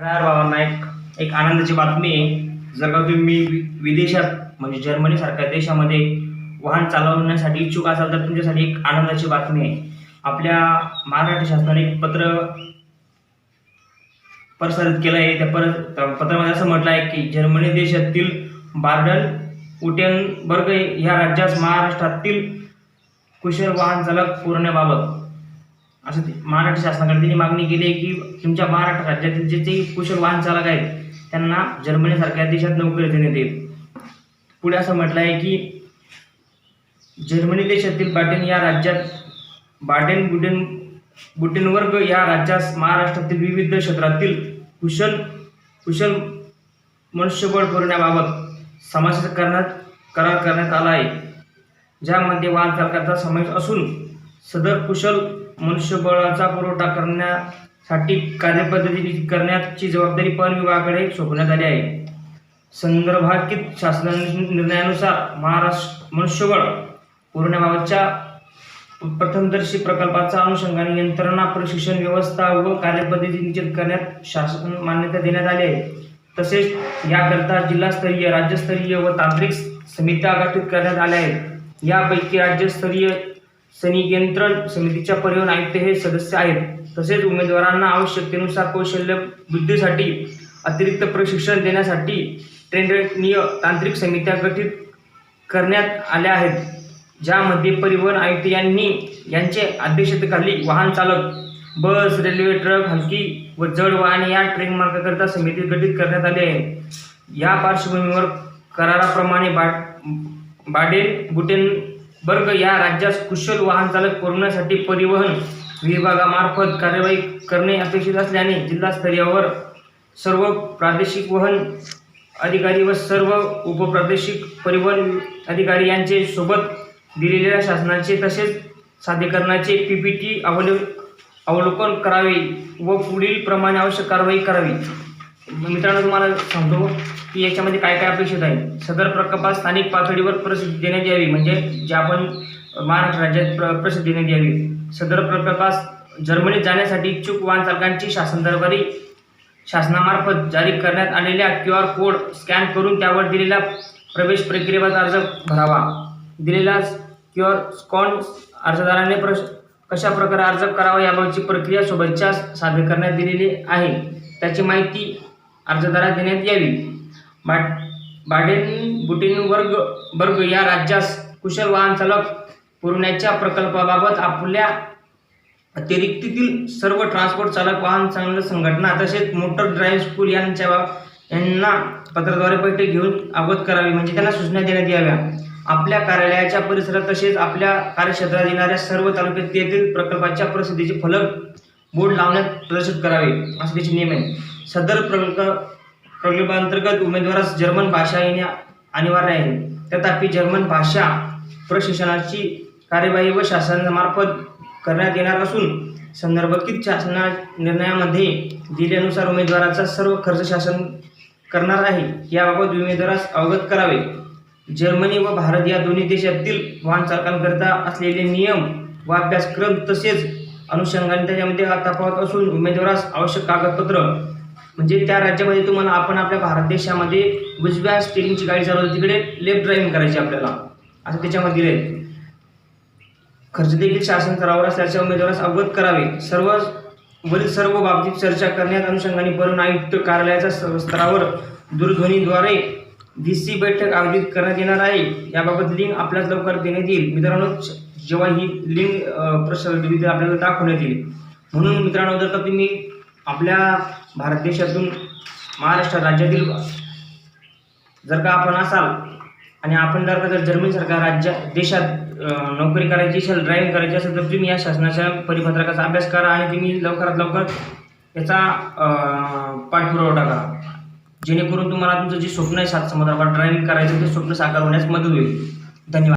रार बाबांना एक एक आनंदाची बातमी आहे. जर का तुम्ही वि- विदेशात म्हणजे जर्मनी सारख्या देशामध्ये वाहन चालवण्यासाठी इच्छुक असाल तर तुमच्यासाठी एक आनंदाची बातमी आहे. आपल्या महाराष्ट्र शासनाने एक पत्र प्रसारित केलं आहे त्या पर पत्रामध्ये असं म्हटलं आहे की जर्मनी देशातील बार्डन उटेनबर्ग ह्या राज्यास महाराष्ट्रातील कुशल वाहन चालक पुरवण्याबाबत असं ते. महाराष्ट्र शासनाकडे त्यांनी मागणी केली आहे की तुमच्या महाराष्ट्र राज्यातील जे जे कुशल वाहन चालक आहेत त्यांना जर्मनीसारख्या देशात नोकरी देण्यात येईल. पुढे असं म्हटलं आहे की जर्मनी देशातील बाटेन या राज्यात बाटेन बुटेन बुटेनवर्ग या राज्यास महाराष्ट्रातील विविध क्षेत्रातील कुशल कुशल मनुष्यबळ पुरवण्याबाबत समावेश करण्यात करार करण्यात आला आहे. ज्यामध्ये वाहन चालकाचा समावेश असून सदर कुशल मनुष्यबळाचा पुरवठा करण्यासाठी कार्यपद्धती करण्याची जबाबदारी पण विभागाकडे सोपवण्यात आली आहे. संदर्भातील शासन निर्णयानुसार महाराष्ट्र मनुष्यबळ पुरवण्याबाबतच्या प्रथमदर्शी प्रकल्पाचा अनुषंगाने यंत्रणा प्रशिक्षण व्यवस्था व कार्यपद्धती निश्चित करण्यात शासन मान्यता देण्यात आली आहे. तसेच याकरता जिल्हास्तरीय राज्यस्तरीय व तांत्रिक समित्या गठीत करण्यात आल्या आहेत. यापैकी राज्यस्तरीय संनियंत्रण समितीच्या परिवहन आयुक्त हे सदस्य आहेत. तसेच उमेदवारांना आवश्यकतेनुसार कौशल्य वृद्धीसाठी अतिरिक्त प्रशिक्षण देण्यासाठी ट्रेंडनीय तांत्रिक समित्या गठीत करण्यात आल्या आहेत. ज्यामध्ये परिवहन आयुक्त यांनी यांचे अध्यक्षतेखाली वाहन चालक बस रेल्वे ट्रक हलकी व जड वाहन या ट्रेन मार्गाकरिता समिती गठीत करण्यात आली आहे. या पार्श्वभूमीवर कराराप्रमाणे बा बाडेन बुटेन बुटेनबर्ग या राज्यास कुशल वाहन चालक पुरवण्यासाठी परिवहन विभागामार्फत कार्यवाही करणे अपेक्षित असल्याने जिल्हास्तरीयावर सर्व प्रादेशिक वाहन अधिकारी व सर्व उपप्रादेशिक परिवहन अधिकारी यांचे सोबत दिलेल्या शासनाचे तसेच सादरीकरणाचे पी पी टी अवलो अवलोकन करावे व पुढील प्रमाणे आवश्यक कारवाई करावी. मित्रांनो तुम्हाला सांगतो की याच्यामध्ये काय काय अपेक्षित आहे. सदर प्रकल्पात स्थानिक पातळीवर प्रसिद्धी देण्यात यावी म्हणजे जे आपण महाराष्ट्र राज्यात प्र प्रसिद्धी देण्यात यावी. सदर प्रकल्पास जर्मनीत जाण्यासाठी इच्छुक वाहन चालकांची शासन दरबारी शासनामार्फत जारी करण्यात आलेल्या क्यू आर कोड स्कॅन करून त्यावर दिलेल्या प्रवेश प्रक्रियेवर अर्ज भरावा. दिलेला क्यू आर स्कॉन अर्जदाराने प्र कशा प्रकारे अर्ज करावा याबाबतची प्रक्रिया शुभेच्छा सादर करण्यात दिलेली आहे. त्याची माहिती अर्जदारास देण्यात यावी. बाट बाडेन बुटेनबर्ग वर्ग या राज्यास कुशल वाहन चालक पुरवण्याच्या प्रकल्पाबाबत आपल्या अतिरिक्तीतील सर्व ट्रान्सपोर्ट चालक वाहन चालक संघटना तसेच मोटर ड्राईव्ह स्कूल यांच्या यांना पत्राद्वारे बैठक घेऊन अवगत करावी म्हणजे त्यांना सूचना देण्यात याव्या. आपल्या कार्यालयाच्या परिसरात तसेच आपल्या कार्यक्षेत्रात येणाऱ्या सर्व तालुक्यात येथील प्रकल्पाच्या प्रसिद्धीचे फलक बोर्ड लावण्यात प्रदर्शित करावे असे त्याचे नियम आहे सदर प्रकल्प प्रकल्पांतर्गत उमेदवारास जर्मन भाषा येणे अनिवार्य आहे. तथापि जर्मन भाषा प्रशिक्षणाची कार्यवाही व शासनामार्फत करण्यात येणार असून संदर्भित शासना निर्णयामध्ये दिल्यानुसार उमेदवाराचा सर्व खर्च शासन करणार आहे. याबाबत उमेदवारास अवगत करावे. जर्मनी व भारत या दोन्ही देशातील वाहन चालकांकरिता असलेले नियम व अभ्यासक्रम तसेच अनुषंगाने त्याच्यामध्ये तफावत असून उमेदवारास आवश्यक कागदपत्र म्हणजे त्या राज्यामध्ये तुम्हाला आपण आपल्या भारत देशामध्ये उजव्या स्टेरिंगची गाडी चालवली तिकडे लेफ्ट ड्रायव्हिंग करायची आपल्याला. असं त्याच्यामध्ये दिले खर्च देखील शासन स्तरावर असल्याच्या उमेदवारास अवगत करावे. सर्व वरील सर्व बाबतीत चर्चा करण्यात अनुषंगाने परिवहन आयुक्त कार्यालयाच्या स- स्तरावर दूरध्वनीद्वारे व्ही सी बैठक आयोजित करण्यात येणार आहे. याबाबत लिंक आपल्याच लवकर देण्यात येईल. मित्रांनो जेव्हा ही लिंक प्रश्न आपल्याला दाखवण्यात येईल. म्हणून मित्रांनो जर का तुम्ही आपल्या भारत देशातून महाराष्ट्र राज्यातील जर का आपण असाल आणि आपण जर का जर जर्मनीसारख्या राज्या देशात नोकरी करायची असेल ड्रायव्हिंग करायची असेल तर तुम्ही या शासनाच्या परिपत्रकाचा अभ्यास करा आणि तुम्ही लवकरात लवकर याचा पाठपुरवठा पाठपुरावा करा जेणेकरून तुम्हाला तुमचं जे स्वप्न आहे सात समुद्रावर ड्रायव्हिंग करायचं ते स्वप्न साकार होण्यास मदत होईल. धन्यवाद.